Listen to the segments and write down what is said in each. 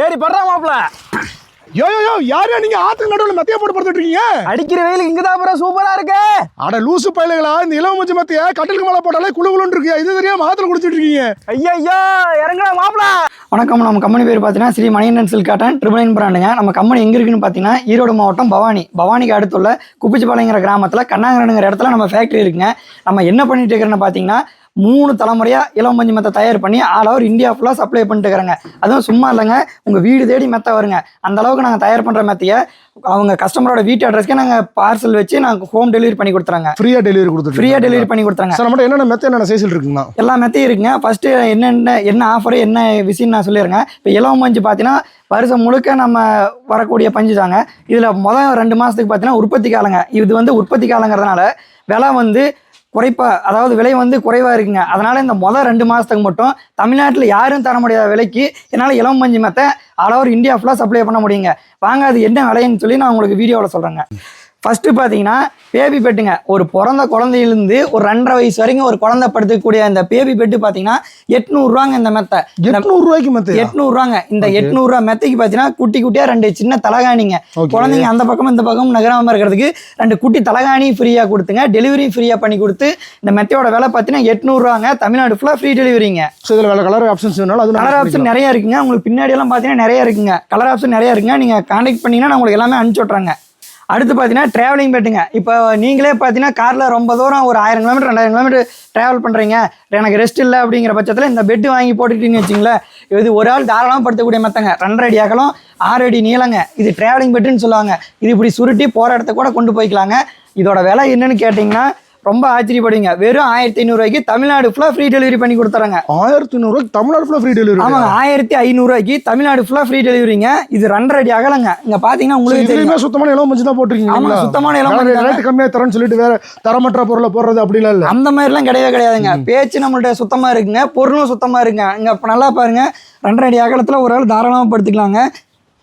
ஏறி படுறா மாப்ள யோ யோ யோ யாரையா நீங்க ஆத்துக்கு நடுவில் மெத்தையா போட்டு படுத்துட்டு இருக்கீங்க? அடிக்கிற வெயிலுக்கு இங்கதான் அப்புறம் சூப்பரா இருக்கு. அட லூசு பயலுகளா இந்த இளவு மஞ்சள் மெத்தைய கட்டிலுக்கு மேல போட்டாலே குளு குளுன்னு இருக்கு. இது தெரியாம ஆத்துல குடிச்சிட்டு இருக்கீங்க. ஐயா ஐயா இறங்குடா மாப்ள வணக்கம் நம்ம கம்பெனி பேர் பார்த்தீங்கன்னா Sri Manikandan silk cotton triple nine பிராண்டுங்க. நம்ம கம்பெனி எங்கே இருக்குன்னு பார்த்தீங்கன்னா ஈரோடு மாவட்டம் பவானி. பவானிக்கு அடுத்துள்ள குப்பிச்சிப்பாளையங்கிற கிராமத்தில் கண்ணாங்கரனுங்கிற இடத்துல நம்ம ஃபேக்ட்ரி இருக்குங்க. நம்ம என்ன பண்ணிட்டு இருக்கிறோன்னு பார்த்தீங்கன்னா மூணு தலைமுறையாக இளம் மஞ்சள் மெத்தை தயார் பண்ணி ஆல் ஓவர் இந்தியா ஃபுல்லாக சப்ளை பண்ணிட்டு இருக்கிறாங்க அதுவும் சும்மா இல்லைங்க உங்கள் வீடு தேடி மெத்தை வருங்க. அந்த அளவுக்கு நாங்கள் தயார் பண்ணுற மெத்தையை அவங்க கஸ்டமரோட வீட்டு அட்ரஸ்க்கே நாங்கள் பார்சல் வச்சு நாங்கள் ஹோம் டெலிவரி பண்ணி கொடுத்துறாங்க. ஃப்ரீயா டெலிவரி கொடுத்துட்டு ஃப்ரீயாக டெலிவரி பண்ணி கொடுத்துறாங்க. சார் நம்மகிட்ட என்னென்ன மெத்தை என்னென்ன சைஸில் இருக்குங்கண்ணா? எல்லா மெத்தையும் இருக்குங்க. ஃபர்ஸ்ட் என்னென்ன என்ன ஆஃபர் என்ன விஷயம் நான் சொல்லிடுறேங்க. இப்போ இலவம் பஞ்சு பார்த்தீங்கன்னா வருஷம் முழுக்க நம்ம வரக்கூடிய பஞ்சு தாங்க. இதில் மொதல் ரெண்டு மாதத்துக்கு பார்த்தீங்கன்னா உற்பத்தி காலங்க. இது வந்து உற்பத்தி காலங்கிறதுனால விலை வந்து குறைப்பா அதாவது விலை வந்து குறைவாக இருக்குங்க. அதனால் இந்த மொதல் ரெண்டு மாதத்துக்கு மட்டும் தமிழ்நாட்டில் யாரும் தர முடியாத விலைக்கு என்னால் இளம் பஞ்சு மெத்தை ஆல் ஓவர் இந்தியா ஃபுல்லாக சப்ளை பண்ண முடியுங்க. வாங்க அது என்ன விலைன்னு சொல்லி நான் உங்களுக்கு வீடியோவில் சொல்கிறேங்க ஃபஸ்ட்டு பார்த்தீங்கன்னா பேபி பெட்டுங்க. ஒரு பிறந்த குழந்தையிலேருந்து ஒரு ரெண்டரை வயசு வரைக்கும் ஒரு குழந்தை படுத்துக்கூடிய இந்த பேபி பெட்டு பார்த்தீங்கன்னா எட்நூறுவாங்க இந்த மெத்தை எட்நூறு ரூபாய்க்கு மெத்தை எட்நூறுவாங்க. இந்த. எட்நூறுவா மெத்தைக்கு பார்த்தீங்கன்னா குட்டி குட்டியாக ரெண்டு சின்ன தலகாணிங்க. குழந்தைங்க அந்த பக்கம் இந்த பக்கம் நகராம இருக்கிறதுக்கு ரெண்டு குட்டி தலகாணி ஃப்ரீயாக கொடுத்துங்க. டெலிவரி ஃப்ரீயாக பண்ணி கொடுத்து இந்த மெத்தையோட விலை பார்த்தீங்கன்னா எட்நூறுவாங்க. தமிழ்நாடு ஃபுல்லாக ஃப்ரீ டெலிவரிங்க ஸோ இதில் வேலை கலர் ஆப்ஷன்ஸ் வேணாலும் அது கலர் ஆப்ஷன் நிறைய இருக்குங்க. உங்களுக்கு பின்னாடி எல்லாம் பார்த்தீங்கன்னா நிறைய இருக்குங்க. கலர் ஆப்ஷன் நிறைய இருக்குங்க. நீங்கள் கான்டாக்ட் பண்ணீங்கன்னா நான் உங்களுக்கு எல்லாமே அனுப்பிச்சி விட்றாங்க அடுத்து பார்த்தீங்கன்னா ட்ராவலிங் பெட்டுங்க இப்போ நீங்களே பார்த்தீங்கன்னா காரில் ரொம்ப தூரம் ஒரு ஆயிரம் கிலோமீட்டர் ரெண்டாயிரம் கிலோமீட்டர் ட்ராவல் பண்ணுறீங்க எனக்கு ரெஸ்ட் இல்லை அப்படிங்கிற பட்சத்தில் இந்த பெட்டு வாங்கி போட்டுக்கிட்டீங்கன்னு வச்சிங்களேன் இது ஒரு ஆள் தாராளமாக படுத்தக்கூடிய மத்தங்க. ரெண்டரை அடி அகலம் ஆறு அடி நீளங்க. இது ட்ராவலிங் பெட்டுன்னு சொல்லுவாங்க. இது இப்படி சுருட்டி போகிற இடத்த கூட கொண்டு போய்க்கலாங்க. இதோட விலை என்னன்னு கேட்டிங்கன்னா ரொம்ப ஆச்சரியப்படுவீங்க. வெறும் ஆயிரத்தி ஐநூறுரூவாய்க்கு தமிழ்நாடு ஃபுல்லாக ஃப்ரீ டெலிவரி பண்ணி கொடுத்துறாங்க. ஆயிரத்தி நூறுரூவாய்க்கு தமிழ்நாடு ஃபுல்லாக ஃப்ரீ டெலிவரி ஆமாங்க ஆயிரத்தி ஐநூறுரூவாய்க்கு தமிழ்நாடு ஃபுல்லாக ஃப்ரீ டெலிவரிங்க இது ரெண்டரை அடி அகலங்க இங்க பாத்தீங்கன்னா உங்களுக்கு தெரியும். சுத்தமான இளவு மஞ்சள் தான் போட்டிருக்கீங்க ஆமா சுத்தமான இளம். ரேட் கம்மியாக தரேன்னு சொல்லிட்டு வேற தரமற்ற பொருளை போடுறது அப்படிலாம் இல்லை. அந்த மாதிரிலாம் கிடையவே கிடையாதுங்க. பேச்சு நம்மள்ட்ட சுத்தமா இருக்குங்க. பொருளும் சுத்தமா இருக்குங்க. இங்க இப்ப நல்லா பாருங்க. ரெண்டரை அடி அகலத்துல ஒரு ஆள் தாராளமா படுத்துக்கலாங்க.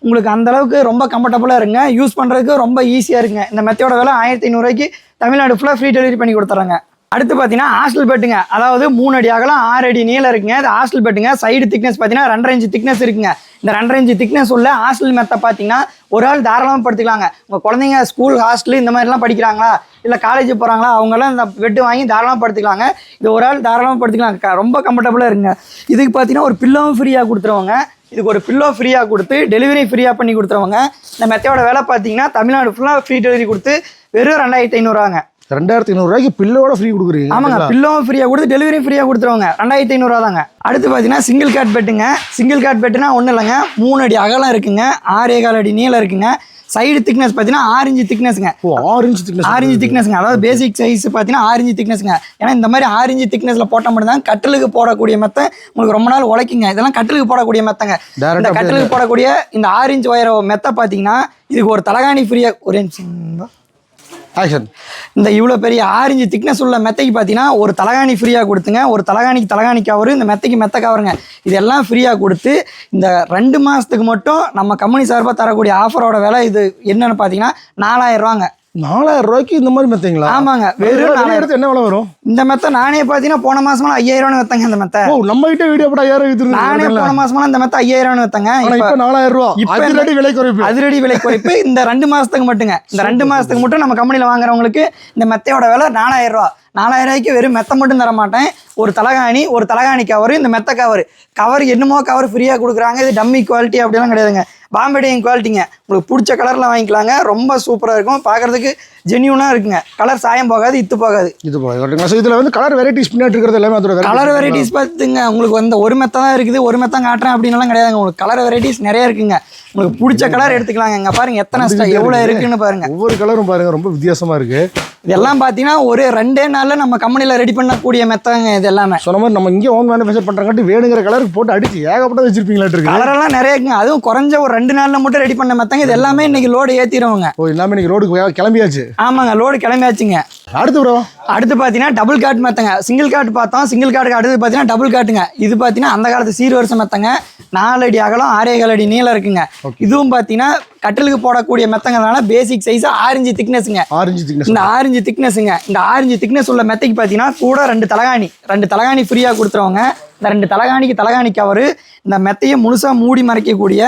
உங்களுக்கு அந்த அளவுக்கு ரொம்ப கம்ஃபர்டபுளாக இருங்க யூஸ் பண்ணுறதுக்கு ரொம்ப ஈஸியாக இருக்குங்க. இந்த மெத்தையோட விலை ஆயிரத்தி ஐநூறுரூவாய்க்கு தமிழ்நாடு ஃபுல்லாக ஃப்ரீ டெலிவரி பண்ணி கொடுத்துறாங்க அடுத்து பார்த்தீங்கன்னா ஹாஸ்டல் பெட்டுங்க அதாவது மூணு அடி அகலம் ஆறு அடி நீளம் இருக்குங்க. இது ஹாஸ்டல் பெட்டுங்க சைடு திக்னஸ் பார்த்தீங்கன்னா ரெண்டரை இன்ச்சு திக்னஸ் இருக்குங்க. இந்த ரெண்டரை இன்ச்சு திக்னஸ் உள்ள ஹாஸ்டல் மெத்தை பார்த்தீங்கன்னா ஒரு ஆள் தாராளமாக படுத்துக்கலாங்க. உங்கள் குழந்தைங்க ஸ்கூல் ஹாஸ்டல் இந்த மாதிரிலாம் படிக்கிறாங்களா? இல்லை காலேஜ் போகிறாங்களா அவங்கெல்லாம் இந்த பெட்டு வாங்கி தாராளமாக படுத்துக்கலாங்க. இது ஒரு ஆள் தாராளமாக படுத்துக்கலாங்க க- ரொம்ப கம்ஃபர்டபுளாக இருக்குங்க. இதுக்கு பார்த்தீங்கன்னா ஒரு பில்லோவும் ஃப்ரீயாக கொடுத்துருவாங்க. இதுக்கு ஒரு பில்லோ ஃப்ரீயாக கொடுத்து டெலிவரி ஃப்ரீயாக பண்ணி கொடுத்துருவாங்க. இந்த மெத்தையோட வேலை பார்த்தீங்கன்னா தமிழ்நாடு ஃபுல்லாக ஃப்ரீ டெலிவரி கொடுத்து வெறும் ரெண்டாயிரத்தி ஐநூறுவாங்க. ரெண்டாயிரத்தி ஐநூறுரூவாய்க்கு பில்லோட ஃப்ரீ கொடுக்குறீங்க ஆமாங்க பில்லோவும் ஃப்ரீயாக கொடுத்து டெலிவரி ஃப்ரீயாக கொடுத்துருவாங்க. ரெண்டாயிரத்தி தாங்க. அடுத்து பார்த்தீங்கன்னா சிங்கிள் காட் பெட்டுங்க சிங்கிள் காட் பெட்டுனா ஒன்றும் இல்லைங்க. மூணு அடி அகலம் இருக்குங்க. ஆறே கால் அடி நீளம் இருக்குங்க. சைடு திக்னஸ் பார்த்தீங்கன்னா ஆரஞ்சு திக்னஸ்ங்க இன்ச் திக்னஸ் ஆரஞ்சு திக்னஸ்ங்க அதாவது பேசிக் சைஸ் பார்த்தீங்கன்னா ஆரஞ்சு திக்னஸ்ங்க ஏன்னா இந்த மாதிரி ஆரஞ்சு திக்னஸில் போட்ட மட்டும் தான் கட்டிலுக்கு போடக்கூடிய மெத்தை உங்களுக்கு ரொம்ப நாள் உழைக்குங்க. இதெல்லாம் கட்டிலுக்கு போடக்கூடிய மெத்தைங்க. இந்த கட்டிலுக்கு போடக்கூடிய இந்த ஆரஞ்சு ஒயர மெத்தை பார்த்தீங்கன்னா இதுக்கு ஒரு தலகாணி ஃப்ரீயாக ஒரு நிமிஷம். ஆக்ஷன் இந்த இவ்வளோ பெரிய ஆரஞ்சு திக்னஸ் உள்ள மெத்தைக்கு பார்த்தீங்கன்னா ஒரு தலகாணி ஃப்ரீயாக கொடுத்துங்க. ஒரு தலகாணிக்கு தலகாணி கவரு இந்த மெத்தைக்கு மெத்த கவருங்க இதெல்லாம் ஃப்ரீயாக கொடுத்து இந்த ரெண்டு மாதத்துக்கு மட்டும் நம்ம கம்பெனி சார்பாக தரக்கூடிய ஆஃபரோட விலை இது என்னென்னு பார்த்தீங்கன்னா நாலாயிரம் ரூபாங்க. நாலாயிரம் ரூபாய்க்கு இந்த மாதிரி மெத்தைங்களா? ஆமாங்க. வெறும் எடுத்து என்ன விலை வரும்? இந்த மெத்தை நானே பார்த்தீங்கன்னா போன மாசமெல்லாம் ஐயாயிரம் வித்தங்க இந்த மெத்தை. ஓ நம்ம கிட்ட வீடியோ போட்டா யாரும் நானே வித்துருந்தாங்க போன மாசமெல்லாம் இந்த மெத்தை ஐயாயிரம் வித்தங்க. இப்ப நாலாயிரம் ரூபா. இப்ப அதிரடி விலை குறைப்பு. அதிரடி விலை குறைப்பு. இந்த ரெண்டு மாசத்துக்கு மட்டுங்க. இந்த ரெண்டு மாசத்துக்கு மட்டும் நம்ம கம்பெனியில் வாங்குறவங்களுக்கு இந்த மெத்தையோட விலை நாலாயிரம் ரூபா. நாலாயிரம் ரூபாய்க்கு வெறும் மெத்தை மட்டும் தர மாட்டேன். ஒரு தலகாணி ஒரு தலகாணி கவர் இந்த மெத்த கவர் கவர் என்னமோ கவர் ஃப்ரீயாக கொடுக்குறாங்க. இது டம்மி குவாலிட்டி அப்படிலாம் கிடையாதுங்க. பாம்பேடிங் குவாலிட்டிங்க உங்களுக்கு பிடிச்ச கலரில் வாங்கிக்கலாங்க. ரொம்ப சூப்பராக இருக்கும். பார்க்கறதுக்கு ஜென்யூனாக இருக்குங்க. கலர் சாயம் போகாது இத்து போகாது. இது ஸோ இதுல வந்து கலர் வெரைட்டிஸ் பின்னாடி இருக்கிறது எல்லாமே அதோட கலர்? வெரைட்டிஸ் பார்த்துங்க. உங்களுக்கு வந்து ஒரு மெத்தை தான் இருக்குது ஒரு மெத்தம் காட்டுறேன் அப்படின்னுலாம் கிடையாதுங்க. உங்களுக்கு கலர் வெரைட்டிஸ் நிறைய இருக்குங்க. உங்களுக்கு பிடிச்ச கலர் எடுத்துக்கலாங்க. இங்க பாருங்க எத்தனை எவ்வளவு இருக்குன்னு பாருங்க. ஒவ்வொரு கலரும் பாருங்க ரொம்ப வித்தியாசமா இருக்கு. இதெல்லாம் பார்த்தீங்கன்னா ஒரு ரெண்டே நாள்ல நம்ம கம்பெனியில் ரெடி பண்ணக்கூடிய மெத்தங்க இது எல்லாமே. சொன்ன மாதிரி நம்ம இங்கே ஓன் மேனுஃபேக்சர் பண்றங்காட்டி வேணுங்கிற கலருக்கு போட்டு அடிச்சு ஏகப்பட்ட வச்சிருப்பீங்களாட்டு இருக்கு? கலரெல்லாம் நிறைய இருக்குங்க. அதுவும் குறைஞ்ச ஒரு ரெண்டு நாள்ல மட்டும் ரெடி பண்ண மெத்தங்க இது எல்லாமே இன்னைக்கு லோடு ஏத்திடுவோங்க ஓ எல்லாமே இன்னைக்கு ரோடுக்கு கிளம்பியாச்சு. ஆமாங்க லோடு கிளம்பியாச்சுங்க. அடுத்து ப்ரோ அடுத்து பார்த்தீங்கன்னா டபுள் காட் மெத்தங்க. சிங்கிள் காட் பார்த்தோம். சிங்கிள் காட்டுக்கு அடுத்து பார்த்தீங்கன்னா டபுள் காட்டுங்க இது பார்த்தீங்கன்னா அந்த காலத்து சீர் வருஷம் மெத்தங்க. நாலு அடி அகலம் ஆறே கால் அடி நீளம் இருக்குங்க. இதுவும் பார்த்தீங்கன்னா கட்டிலுக்கு போடக்கூடிய மெத்தங்கனால பேசிக் சைஸ் ஆரஞ்சு திக்னஸ்ங்க ஆரஞ்சு திக்னஸ் இந்த ஆரஞ்சு திக்னஸ்ங்க இந்த ஆரஞ்சு திக்னஸ் உள்ள மெத்தைக்கு பார்த்தீங்கன்னா கூட ரெண்டு தலகாணி. ரெண்டு தலகாணி ஃப்ரீயாக கொடுத்துருவாங்க. இந்த ரெண்டு தலகாணிக்கு தலகாணி கவரு இந்த மெத்தையை முழுசாக மூடி மறைக்கக்கூடிய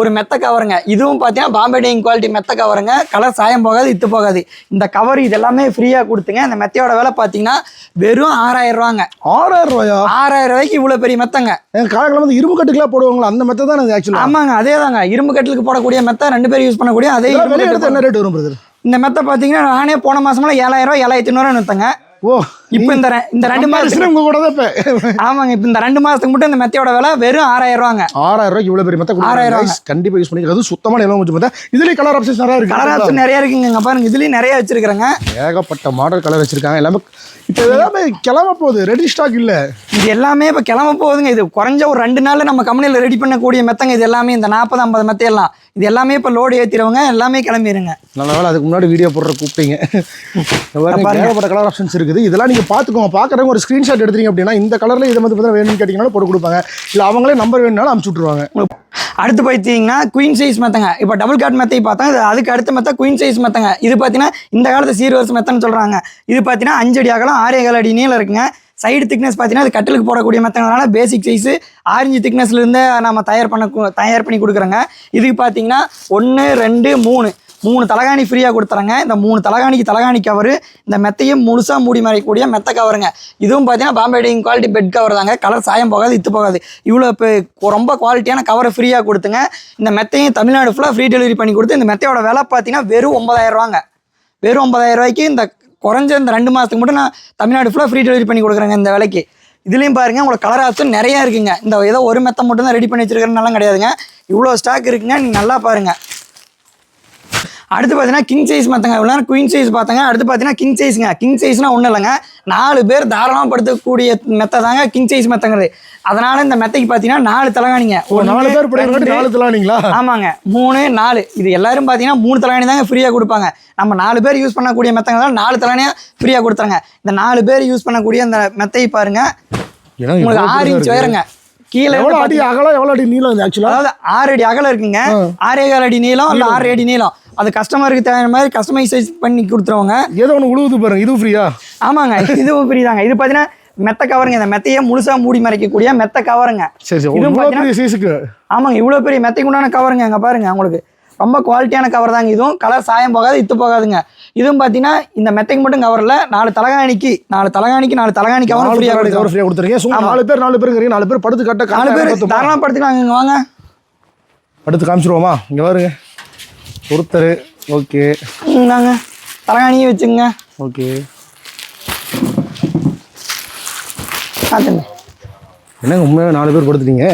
ஒரு மெத்த கவருங்க. இதுவும் பார்த்தீங்கன்னா பாம்பே டைங் குவாலிட்டி மெத்த கவருங்க. கலர் சாயம் போகாது இத்து போகாது. இந்த கவர் இது எல்லாமே ஃப்ரீயாக கொடுத்துங்க. இந்த மெத்தையோட விலை பார்த்தீங்கன்னா வெறும் ஆறாயிரம் ரூபாங்க. ஆறாயிரம் ரூபாயா? ஆறாயிரம் ரூபாய்க்கு இவ்வளோ பெரிய மெத்தங்க. காலங்களில் வந்து இரும்பு கட்டுக்கெல்லாம் போடுவாங்களா? அந்த மெத்தை தான் ஆக்சுவலாக ஆமாங்க அதே தாங்க இரும்பு கட்டிலுக்கு போடக்கூடிய மெத்தை ரெண்டு பேரும் யூஸ் பண்ணக்கூடிய அதே என்ன ரேட் வரும் பிரதர் இந்த மெத்தை பார்த்தீங்கன்னா நானே போன மாசமெல்லாம் ஏழாயிரம் ஏழாயிரத்தி ஐநூறுவா வித்தங்க ஓ. இப்போ இந்த இந்த ரெண்டு மாதத்துக்கு உங்க கூட தான் இப்போ. ஆமாங்க இப்போ இந்த ரெண்டு மாசத்துக்கு மட்டும் இந்த மெத்தையோட விலை வெறும் ஆறாயிரம் ரூபாங்க ஆறாயிரம் ரூபாய்க்கு இவ்வளவு பெரிய மெத்த ஆறாயிரம் கொடுக்குறாங்க கண்டிப்பா யூஸ் பண்ணிக்கிறது சுத்தமான இளம் கொஞ்சம் மெத்த இதுலயே கலர் ஆப்ஷன்ஸ் நிறைய இருக்கு. கலர் ஆப்ஷன் நிறைய இருக்குங்க பாருங்க இதுலயும் நிறைய வச்சிருக்கிறேங்க. ஏகப்பட்ட மாடல் கலர் வச்சிருக்காங்க. எல்லாமே இப்போ எல்லாமே கிளம்ப போகுது. ரெடி ஸ்டாக் இல்ல. இது எல்லாமே இப்போ கிளம்ப போகுதுங்க. இது குறைஞ்ச ஒரு ரெண்டு நாள்ல நம்ம கம்பெனியில் ரெடி பண்ணக்கூடிய மெத்தங்க. இது எல்லாமே இந்த நாற்பது ஐம்பது மெத்தையெல்லாம் இது எல்லாமே இப்போ லோடு ஏற்றிடுவாங்க எல்லாமே கிளம்பிடுங்க நல்ல வேலை அதுக்கு முன்னாடி வீடியோ போடுற கூப்பிட்டீங்க. ஏகப்பட்ட கலர் ஆப்ஷன்ஸ் இருக்குது. இதெல்லாம் நீங்கள் பார்த்துக்கோங்க பார்க்குறவங்க ஒரு ஸ்க்ரீன்ஷாட் எடுத்தீங்க அப்படின்னா இந்த கலர்ல இதை வந்து பார்த்தா வேணும்னு கேட்டீங்கன்னா போட்டு கொடுப்பாங்க. இல்லை அவங்களே நம்பர் வேணும்னாலும் அமுச்சு விட்டுருவாங்க. அடுத்து பார்த்தீங்கன்னா குயின் சைஸ் மெத்தங்க இப்போ டபுள் காட் மெத்தை பார்த்தா அதுக்கு அடுத்த மெத்த குயின் சைஸ் மெத்தங்க இது பார்த்தீங்கன்னா இந்த காலத்து சீர்வரிசை மெத்தன்னு சொல்கிறாங்க இது பார்த்தீங்கன்னா அஞ்சு அடி அகலம் ஆறே கால் அடி நீளம் இருக்குங்க. சைடு திக்னஸ் பார்த்தீங்கன்னா அது கட்டிலுக்கு போடக்கூடிய மெத்தங்களால பேசிக் சைஸு ஆரஞ்சு திக்னஸ்லேருந்து நம்ம தயார் பண்ண தயார் பண்ணி கொடுக்குறோங்க. இதுக்கு பார்த்தீங்கன்னா ஒன்று ரெண்டு மூணு. மூணு தலகாணி ஃப்ரீயாக கொடுத்துறாங்க. இந்த மூணு தலகாணிக்கு தலகாணி கவரு இந்த மெத்தையும் முழுசாக மூடி மறைக்கக்கூடிய மெத்த கவருங்க இதுவும் பார்த்தீங்கன்னா Bombay dyeing quality bed cover தாங்க. கலர் சாயம் போகாது இத்து போகாது. இவ்வளோ இப்போ ரொம்ப குவாலிட்டியான கவரை ஃப்ரீயாக கொடுத்துங்க. இந்த மெத்தையும் தமிழ்நாடு ஃபுல்லாக ஃப்ரீ டெலிவரி பண்ணி கொடுத்து இந்த மெத்தையோட விலை பார்த்தீங்கன்னா வெறும் ஒன்பதாயிரம் ரூபாங்க. வெறும் ஒன்பதாயிரம் ரூபாய்க்கு இந்த குறைஞ்ச இந்த ரெண்டு மாதத்துக்கு மட்டும் நான் தமிழ்நாடு ஃபுல்லாக ஃப்ரீ டெலிவரி பண்ணி கொடுக்குறேங்க இந்த விலைக்கு. இதுலேயும் பாருங்கள் உங்களுக்கு கலர் ஆப்ஷன் நிறையா இருக்குங்க. இந்த ஏதோ ஒரு மெத்தை மட்டும் தான் ரெடி பண்ணி வச்சிருக்கிறனால கிடையாதுங்க. இவ்வளோ ஸ்டாக் இருக்குங்க நீங்கள் நல்லா பாருங்கள் அடுத்து பார்த்தீங்கன்னா கிங் சைஸ் மற்றங்க இவ்வளோ குயின் சைஸ் பார்த்தாங்க. அடுத்து பார்த்தீங்கன்னா கிங் சைஸுங்க கிங் சைஸ்னால் ஒன்றும் இல்லைங்க. நாலு பேர் தாராளமாக படுத்தக்கூடிய மெத்தை தாங்க கிங் சைஸ் மெத்தங்கிறது. அதனால இந்த மெத்தைக்கு பார்த்தீங்கன்னா நாலு தலகாணிங்க. ஒரு நாலு பேர் நாலு தலானீங்களா ஆமாங்க. மூணு நாலு. இது எல்லாரும் பார்த்தீங்கன்னா மூணு தலகாணி தாங்க ஃப்ரீயாக கொடுப்பாங்க. நம்ம நாலு பேர் யூஸ் பண்ணக்கூடிய மெத்தங்க தான் நாலு தலகாணியாக ஃப்ரீயாக கொடுத்துறாங்க. இந்த நாலு பேர் யூஸ் பண்ணக்கூடிய அந்த மெத்தை பாருங்க. உங்களுக்கு ஆறு இன்ச் உயரங்க. கீழே எவ்வளோ அடி அகலம் எவ்வளோ அடி நீளம் ஆக்சுவலா அதாவது ஆறு அடி அகலம் இருக்குங்க. ஆறே கால் அடி நீளம் இல்லை ஆறு அடி நீளம். அது கஸ்டமருக்கு தேவையான மாதிரி கஸ்டமைசைஸ் பண்ணி கொடுத்துருவாங்க. ஏதோ ஒன்று உழுவுது பாருங்க இதுவும் ஃப்ரீயா ஆமாங்க இதுவும் புரியுதாங்க இது பார்த்தீங்கன்னா மெத்த கவருங்க இந்த மெத்தையை முழுசா மூடி மறைக்கக்கூடிய மெத்த கவருங்க சரி சரி. இதுவும் பார்த்தீங்கன்னா- ஆமாங்க இவ்வளோ பெரிய மெத்தைக்கு உண்டான கவருங்க அங்கே பாருங்க உங்களுக்கு. ரொம்ப குவாலிட்டியான கவர் தாங்க இதுவும். கலர் சாயம் போகாது இத்து போகாதுங்க. இதுவும் பார்த்தீங்கன்னா இந்த மெத்தைக்கு மட்டும் கவரில் நாலு தலகாணிக்கு நாலு தலகாணிக்கு நாலு தலகாணி கவர் ஃப்ரீயாக பேர் கவர் ஃப்ரீயாக கொடுத்துருக்கீங்க. நாலு பேர் நாலு பேருங்கிறீங்க. நாலு பேர் படுத்து கட்ட நாலு பேர் தாராளமாக படுத்துக்கலாங்க இங்க வாங்க. அடுத்து காமிச்சிருவோமா? இங்கே பாருங்க. ஒருத்தர். ஓகே. நாங்க தலகாணியே வச்சுங்க ஓகே. என்னங்க உண்மையாக நாலு பேர் படுத்துட்டீங்க?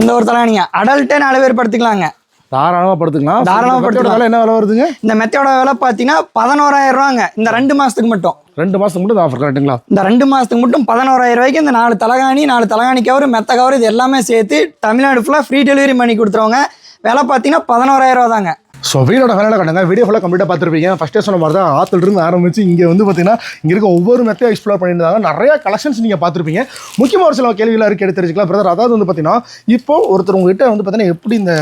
இந்த ஒரு தலகாணிங்க. அடல்ட்டே நாலு பேர் படுத்துக்கலாங்க. தாராளமாக படுத்துக்கலாம். தாராளமா இந்த மெத்தையோட படுத்துக்கலாம். விலை என்ன விலை வருதுங்க? இந்த மெத்தையோட விலை பார்த்தீங்கன்னா பதினோராயிரம் ரூபாங்க. இந்த ரெண்டு மாதத்துக்கு மட்டும். ரெண்டு மாதத்துக்கு மட்டும் ஆஃபர் கரெக்டுங்களா இந்த ரெண்டு மாதத்துக்கு மட்டும் பதினோராயிரம் ரூபாய்க்கு இந்த நாலு தலகாணி நாலு தலகாணி கவர் மெத்த கவர் இது எல்லாமே சேர்த்து தமிழ்நாடு ஃபுல்லாக ஃப்ரீ டெலிவரி பண்ணி கொடுத்துருவாங்க. விலை பார்த்தீங்கன்னா பதினோராயிரம் ரூபா தாங்க ஸோ வீடியோட வேலை கண்டுங்க. வீடியோ ஃபுல்லாக கம்ப்ளீட்டாக பார்த்துருப்பீங்க. ஃபஸ்ட்டே சொன்ன மாதிரி தான் ஆத்துல இருந்து ஆரம்பிச்சு இங்கே வந்து பார்த்தீங்கன்னா இங்கே இருக்க ஒவ்வொரு மெத்தையும் எக்ஸ்ப்ளோர் பண்ணியிருந்தாங்க நிறைய கலெக்ஷன்ஸ் நீங்கள் பார்த்துருப்பீங்க. முக்கியமாக ஒரு சில கேள்விகளாக இருக்கு எடுத்து தெரிஞ்சுக்கலாம். பிரதர் அதாவது வந்து பார்த்தீங்கன்னா இப்போ ஒருத்தர் உங்ககிட்ட வந்து பார்த்தீங்கன்னா எப்படி இந்த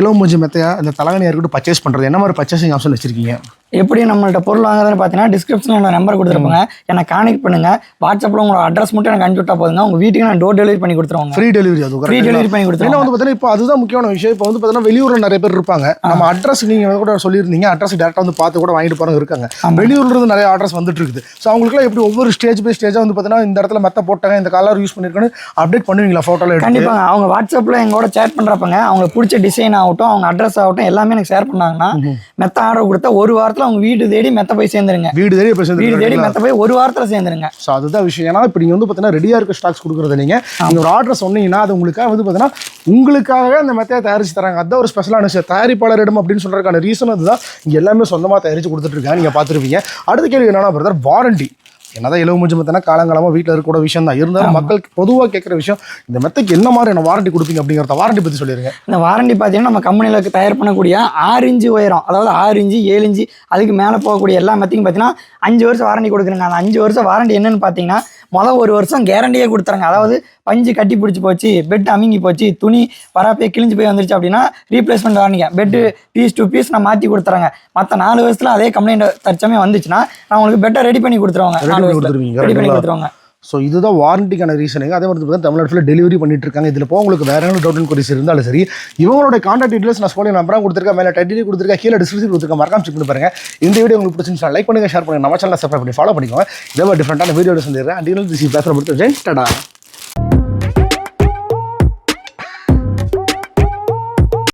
இளவு மூஞ்சி மெத்தையா இந்த தலைவனியாக இருக்கட்டும் பர்ச்சேஸ் பண்ணுறது என்ன மாதிரி பர்ச்சேசிங் ஆப்ஷன் வச்சிருக்கீங்க? எப்படி நம்மள்ட்ட பொருள் வாங்குறதுன்னு பார்த்தீங்கன்னா டிஸ்கிரிப்ஷனில் என்னோட நம்பர் கொடுத்துருப்பாங்க. எனக்கு கான்டெக்ட் பண்ணுங்க. வாட்ஸ்அப்பில் உங்களோட அட்ரஸ் மட்டும் எனக்கு அனுப்பிச்சு விட்டா போதுங்க. உங்கள் வீட்டுக்கு நான் டோர் டெலிவரி பண்ணி கொடுத்துருவாங்க. ஃப்ரீ டெலிவரி அது ஃப்ரீ டெலிவரி பண்ணி ஏன்னா கொடுத்துருவாங்க வந்து பார்த்தீங்கன்னா இப்போ அதுதான் முக்கியமான விஷயம். இப்போ வந்து பார்த்தீங்கன்னா வெளியூரில் நிறைய பேர் இருப்பாங்க. நம்ம அட்ரஸ் நீங்கள் கூட சொல்லியிருந்தீங்க. அட்ரஸ் டேரெக்டாக வந்து பார்த்து கூட வாங்கிட்டு போகிறவங்க இருக்காங்க. வெளியூர்ல இருந்து நிறைய அட்ரஸ் வந்துட்டு இருக்குது. ஸோ அவங்களுக்குலாம் எப்படி ஒவ்வொரு ஸ்டேஜ் பை ஸ்டேஜாக வந்து பார்த்தீங்கன்னா இந்த இடத்துல மெத்த போட்டாங்க இந்த கலர் யூஸ் பண்ணியிருக்கேன்னு அப்டேட் பண்ணுவீங்களா ஃபோட்டோவில் எடுத்து? கண்டிப்பாங்க. அவங்க வாட்ஸ்அப்பில் எங்களோட சேட் பண்ணுறப்பங்க அவங்களுக்கு பிடிச்ச டிசைன் ஆகட்டும் அவங்க அட்ரஸ் ஆகட்டும் எல்லாமே எனக்கு ஷேர் பண்ணாங்கன்னா மெத்த ஆர்டர் கொடுத்தா ஒரு வாரத்தில் அவங்க வீடு தேடி மெத்த போய் சேர்ந்துருங்க. வீடு தேடி இப்போ வீடு தேடி மெத்த போய் ஒரு வாரத்தில் சேர்ந்துருங்க. ஸோ அதுதான் விஷயம். ஏன்னா இப்போ நீங்கள் வந்து பார்த்தீங்கன்னா ரெடியாக இருக்க ஸ்டாக்ஸ் கொடுக்குறது நீங்கள் நீங்கள் ஒரு ஆர்டர் சொன்னீங்கன்னா அது உங்களுக்காக வந்து பார்த்தீங்கன்னா உங்களுக்காகவே அந்த மெத்தையை தயாரிச்சு தராங்க. அதுதான் ஒரு ஸ்பெஷலான விஷயம். தயாரிப்பாளரிடம் அப்படின்னு சொல்கிறதுக்கான ரீசன் அதுதான். இங்கே எல்லாமே சொந்தமாக தயாரித்து கொடுத்துட்ருக்காங்க நீங்கள் பார்த்துருப்பீங்க. அடுத்த கேள்வி என்னன்னா பிரதர் வாரண்டி என்னதான் இலவு முடிஞ்சு பார்த்தீங்கன்னா காலங்காலமாக வீட்டில் இருக்கக்கூட விஷயம் தான். இருந்தாலும் மக்களுக்கு பொதுவாக கேட்குற விஷயம் இந்த மெத்தைக்கு என்ன மாதிரி என்ன வாரண்டி கொடுப்பீங்க அப்படிங்கிறத வாரண்டி பற்றி சொல்லிடுங்க இந்த வாரண்டி பார்த்தீங்கன்னா நம்ம கம்பெனியில் தயார் பண்ணக்கூடிய ஆறு இன்ச்சு உயரம் அதாவது ஆறு இன்ச்சு ஏழு இன்ச்சு அதுக்கு மேலே போகக்கூடிய எல்லா மெத்தைக்கும் பார்த்தீங்கன்னா அஞ்சு வருஷம் வாரண்டி கொடுக்குறேங்க அந்த அஞ்சு வருஷம் வாரண்டி என்னன்னு பார்த்தீங்கன்னா மொதல் ஒரு வருஷம் கேரண்டியே கொடுத்துறாங்க. அதாவது பஞ்சு கட்டி பிடிச்சி போச்சு பெட் அமுங்கி போச்சு துணி வரப்பே கிழிஞ்சு போய் வந்துருச்சு அப்படின்னா ரீப்ளேஸ்மெண்ட் வாங்கிங்க பெட்டு பீஸ் டு பீஸ் நான் மாற்றி கொடுத்துறாங்க. மற்ற நாலு வருஷத்துல அதே கம்ப்ளைண்ட் தற்சமே வந்துச்சுன்னா நான் உங்களுக்கு பெட்டை ரெடி பண்ணி கொடுத்துருவாங்க. ரெடி பண்ணி? கொடுத்துருவாங்க. ஸோ இதுதான் வாரண்டிக்கான ரீசனுங்க அதே மாதிரி பார்த்தீங்கன்னா தமிழ்நாட்டில் டெலிவரி பண்ணிட்டு இருக்காங்க இதில் போக உங்களுக்கு வேற என்ன டவுட் கொரிஸ் இருந்தாலும் சரி இவங்களோட காண்டாக்ட் டீடைல்ஸ் நான் ஸ்கூலில் நம்பராக கொடுத்துருக்கேன். மேலே டைட்டில் கொடுத்துருக்கேன். கீழே டிஸ்கிரிப்ஷன் கொடுத்துருக்கேன். மறக்காம செக் பண்ணி பாருங்க. இந்த வீடியோ உங்களுக்கு பிடிச்சிருந்தா லைக் பண்ணுங்க ஷேர் பண்ணுங்க. நம்ம சேனல் சப்ஸ்கிரைப் பண்ணி ஃபாலோ பண்ணிக்கோங்க. இதே மாதிரி டிஃப்ரெண்டான வீடியோ சந்திக்கிறேன். அண்ட் திஸ் பேசுகிற பொறுத்து ஜெயின்